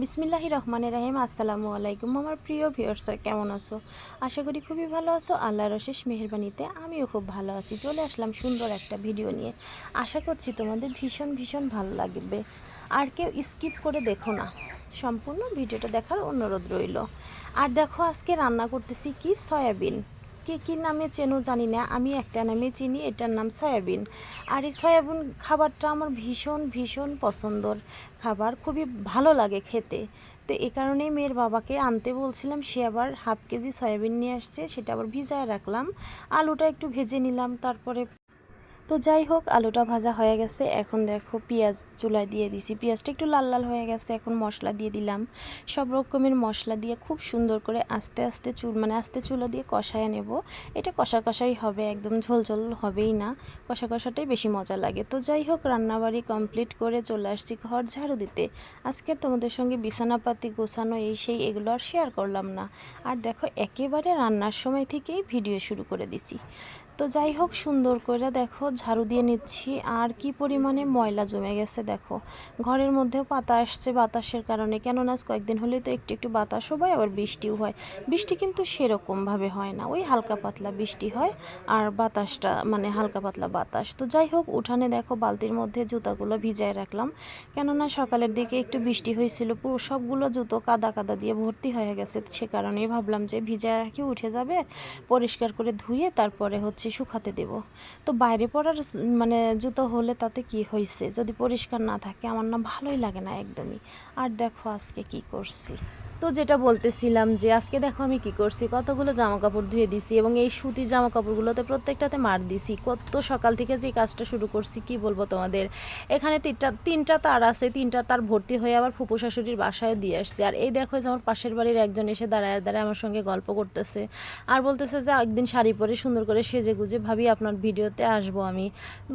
বিসমিল্লাহি রহমানের রাহিম, আসসালামু আলাইকুম। আমার প্রিয় ভিউয়ার্সরা কেমন আছো? আশা করি খুবই ভালো আছো। আল্লাহর অশেষ মেহেরবানিতে আমিও খুব ভালো আছি। চলে আসলাম সুন্দর একটা ভিডিও নিয়ে। আশা করছি তোমাদের ভীষণ ভীষণ ভালো লাগবে। আর কেউ স্কিপ করে দেখো না। সম্পূর্ণ ভিডিওটা দেখার অনুরোধ রইল। আর দেখো, আজকে রান্না করতেছি কি? সয়াবিন। কে কী নামে চেনো জানি না, আমি একটা নামে চিনি, এটার নাম সয়াবিন। আর এই সয়াবিন খাবারটা আমার ভীষণ ভীষণ পছন্দর খাবার, খুবই ভালো লাগে খেতে। তো এ কারণেই মেয়ের বাবাকে আনতে বলছিলাম, সে আবার হাফ কেজি সয়াবিন নিয়ে আসছে, সেটা আবার ভিজায় রাখলাম। আলুটা একটু ভেজে নিলাম, তারপরে তো যাই হোক, আলুটা ভাজা হয়ে গেছে। এখন দেখো পেঁয়াজ চুলায় দিয়ে দিছি। পেঁয়াজটা একটু লাল লাল হয়ে গেছে, এখন মশলা দিয়ে দিলাম। সব রকমের মশলা দিয়ে খুব সুন্দর করে আস্তে আস্তে চুল মানে আস্তে চুলো দিয়ে কষায় নেব। এটা কষা কষাই হবে, একদম ঝোল ঝোল হবেই না। কষা কষাটাই বেশি মজা লাগে। তো যাই হোক, রান্নাবাড়ি কমপ্লিট করে চলে আসছি ঘর ঝাড়ু দিতে। আজকে তোমাদের সঙ্গে বিছানাপাতি গোছানো এই সেই এগুলো আর শেয়ার করলাম না। আর দেখো, একেবারে রান্নার সময় থেকেই ভিডিও শুরু করে দিছি। তো যাই হোক, সুন্দর করে দেখো, ঝাড়ু দিয়ে নিচ্ছি। আর কি পরিমাণে ময়লা জমে গেছে দেখো। ঘরের মধ্যেও পাতা আসছে বাতাসের কারণে। কেননা কয়েকদিন হলে তো একটু একটু বাতাসও হয়, আবার বৃষ্টিও হয়। বৃষ্টি কিন্তু সেরকমভাবে হয় না। ওই হালকা পাতলা বৃষ্টি হয়, আর বাতাসটা মানে হালকা পাতলা বাতাস। তো যাই হোক, উঠানে দেখো বালতির মধ্যে জুতাগুলো ভিজায় রাখলাম। কেননা সকালের দিকে একটু বৃষ্টি হয়েছিল, পুরো সবগুলো জুতো কাদা কাদা দিয়ে ভর্তি হয়ে গেছে। সে কারণেই ভাবলাম যে ভিজায় রাখি, উঠে যাবে, পরিষ্কার করে ধুয়ে তারপরে হচ্ছে শুকাতে দেব। তো বাইরে পড়ার মানে জুতো হলে তাতে কি হয়েছে যদি পরিষ্কার না থাকে, আমার না ভালোই লাগে না একদমই। আর দেখো আজকে কি করছি। তো যেটা বলতেছিলাম যে, আজকে দেখো আমি কি করছি? কতগুলো জামা কাপড় ধুয়ে দিছি এবং এই সুতির জামা কাপড়গুলোতে প্রত্যেকটাতে মার দিছি। কত সকাল থেকে যে কাজটা শুরু করছি, কি বলব তোমাদের? এখানে তিনটা তিনটা তার আছে, তিনটা তার ভর্তি হয়ে আবার ফুপু শাশুড়ির বাসায় দিয়ে আসছে। আর এই দেখো যে, আমার পাশের বাড়ির একজন এসে দাঁড়ায় দাঁড়ায় আমার সঙ্গে গল্প করতেছে। আর বলতেছে যে, একদিন শাড়ি পরে সুন্দর করে সেজে গুজে ভাবি আপনার ভিডিওতে আসব আমি।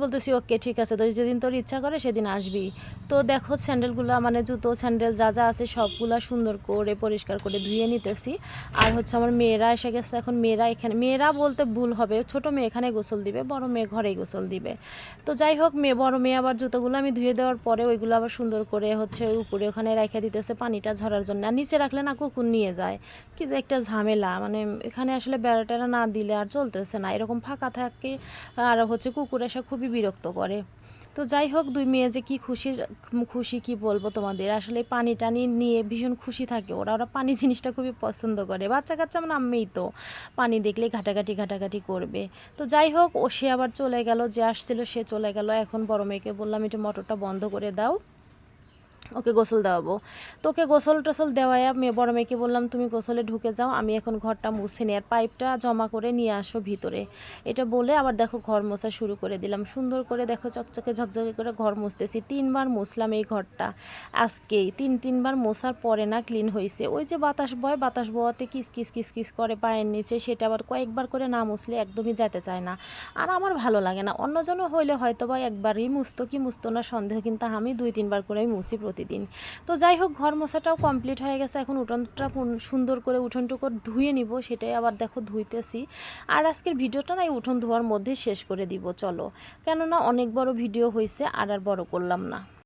বলতেছি, ওকে, ঠিক আছে। তো যেদিন তোর ইচ্ছা করে সেদিন আসবি। তো দেখো, স্যান্ডেলগুলো মানে জুতো, স্যান্ডেল যা যা আছে সবগুলা সুন্দর করে পরিষ্কার করে ধুয়ে নিতেছি। আর হচ্ছে আমার মেয়েরা এসে গেছে, এখন মেয়েরা এখানে, মেয়েরা বলতে ভুল হবে, ছোট মেয়ে এখানে গোসল দিবে, বড় মেয়ে ঘরেই গোসল দিবে। তো যাই হোক, মেয়ে, বড় মেয়ে আবার জুতোগুলো আমি ধুয়ে দেওয়ার পরে ওইগুলো আবার সুন্দর করে হচ্ছে উপরে ওখানে রেখে দিতেছে পানিটা ঝরার জন্য। আর নিচে রাখলে না কুকুর নিয়ে যায়। কি যে একটা ঝামেলা মানে এখানে আসলে বেড়া টেড়া না দিলে আর চলতেছে না। এরকম ফাঁকা থাকে, আর হচ্ছে কুকুর এসে খুবই বিরক্ত করে। তো যাই হোক, দুই মেয়ে যে কি খুশির, খুশি কি বলব তোমাদের? আসলে পানি টানি নিয়ে ভীষণ খুশি থাকে ওরা। ওরা পানি জিনিসটা খুবই পছন্দ করে। বাচ্চা কাচ্চা মানে আম্মেই তো। পানি দেখলে ঘাটাঘাটি ঘাটাঘাটি করবে। তো যাই হোক, ও সে আবার চলে গেল, যে আসছিল সে চলে গেল। এখন বড় মেয়েকে বললাম একটু মোটরটা বন্ধ করে দাও। ওকে গোসল দেওয়াবো। তোকে গোসল টোসল দেওয়ায় মেয়ে বড় মেয়েকে বললাম, তুমি গোসলে ঢুকে যাও, আমি এখন ঘরটা মুছে নিই আর পাইপটা জমা করে নিয়ে আসো ভিতরে। এটা বলে আবার দেখো ঘর মোছা শুরু করে দিলাম। সুন্দর করে দেখো চকচকে ঝকঝকে করে ঘর মুছতেছি। তিনবার মুছলাম এই ঘরটা। আজকেই তিন, তিনবার মোছার পরে না ক্লিন হয়েছে ওই যে বাতাস বয়, বাতাস বয়াতে কিস কিস কিস কিস করে পায়ের নিচে, সেটা আবার কয়েকবার করে না মুছলে একদমই যেতে চায় না। আর আমার ভালো লাগে না। অন্যজনও হইলে হয়তো বা একবারই মুছতো কি মুছতো না সন্দেহ, কিন্তু আমি দুই, তিনবার করেই মুছি প্রতিদিন। তো যাই হোক, ঘর মশাটাও কমপ্লিট হয়ে গেছে। এখন উঠোনটা সুন্দর করে উঠোনটুকু ধুয়ে নিব, সেটাই আবার দেখো ধুইতেছি। আর আজকের ভিডিওটা না এই উঠোন ধোয়ার মধ্যে শেষ করে দিব, চলো। কেননা অনেক বড় ভিডিও হয়েছে আর আর বড় করলাম না।